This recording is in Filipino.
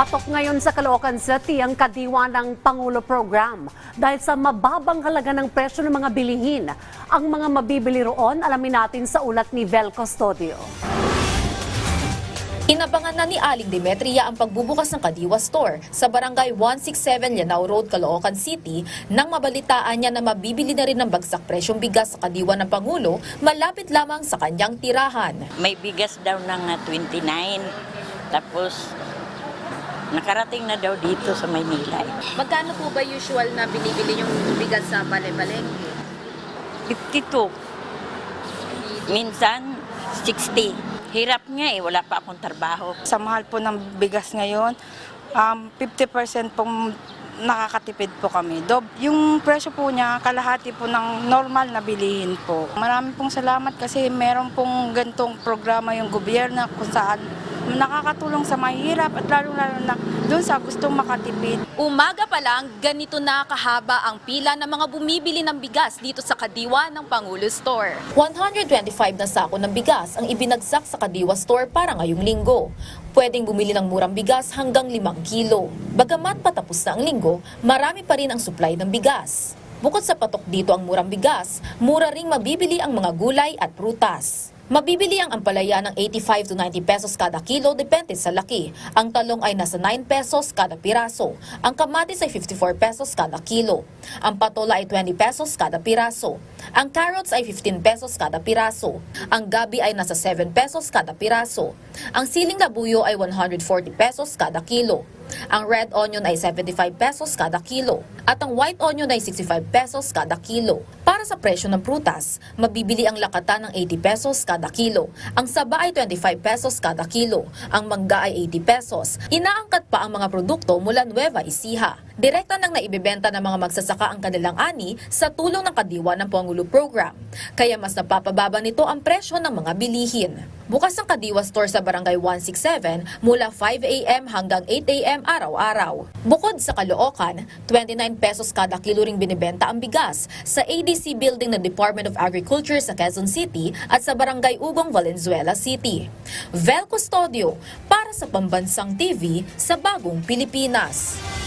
Patok ngayon sa Caloocan City ang kadiwa ng Pangulo Program dahil sa mababang halaga ng presyo ng mga bilihin. Ang mga mabibili roon, alamin natin sa ulat ni Vel Custodio. Inabangan na ni Aling Demetria ang pagbubukas ng Kadiwa Store sa Barangay 167 Lanao Road, Caloocan City nang mabalitaan niya na mabibili na rin ng bagsak presyong bigas sa Kadiwa ng Pangulo malapit lamang sa kanyang tirahan. May bigas daw ng ah, 29. Tapos, nakarating na daw dito sa Maynila. eh. Magkano po ba usual na binibili yung bigas sa palay-palengke? 52. Minsan, 60. Hirap nga eh, wala pa akong trabaho. Sa mahal po ng bigas ngayon, um, 50% pong nakakatipid po kami. Dob, yung presyo po niya, kalahati po ng normal na bilihin po. Maraming pong salamat kasi meron pong gantong programa yung gobyerno kung saan nakakatulong sa mahirap at lalo-lalo na doon sa gustong makatipid. Umaga pa lang, ganito na kahaba ang pila ng mga bumibili ng bigas dito sa Kadiwa ng Pangulo Store. 125 na sako ng bigas ang ibinagsak sa Kadiwa Store para ngayong linggo. Pwedeng bumili ng murang bigas hanggang 5 kilo. Bagamat patapos na ang linggo, marami pa rin ang supply ng bigas. Bukod sa patok dito ang murang bigas, mura ring mabibili ang mga gulay at prutas. Mabibili ang ampalaya ng 85 to 90 pesos kada kilo depende sa laki. Ang talong ay nasa 9 pesos kada piraso. Ang kamatis ay 54 pesos kada kilo. Ang patola ay 20 pesos kada piraso. Ang carrots ay 15 pesos kada piraso. Ang gabi ay nasa 7 pesos kada piraso. Ang siling labuyo ay 140 pesos kada kilo. Ang red onion ay 75 pesos kada kilo. At ang white onion ay 65 pesos kada kilo. Para sa presyo ng prutas, mabibili ang lakata ng 80 pesos kada kilo. Ang saba ay 25 pesos kada kilo. Ang mangga ay 80 pesos. Inaangkat pa ang mga produkto mula Nueva Ecija. Direkta nang naibebenta ng mga magsasaka ang kanilang ani sa tulong ng kadiwa ng Pangulo Program. Kaya mas napapababa nito ang presyo ng mga bilihin. Bukas ang Kadiwa Store sa Barangay 167 mula 5 a.m. hanggang 8 a.m. araw-araw. Bukod sa Caloocan, 29 pesos kada kilo ring binibenta ang bigas sa ADC Building ng Department of Agriculture sa Quezon City at sa Barangay Ugong, Valenzuela City. Vel Custodio para sa Pambansang TV sa Bagong Pilipinas.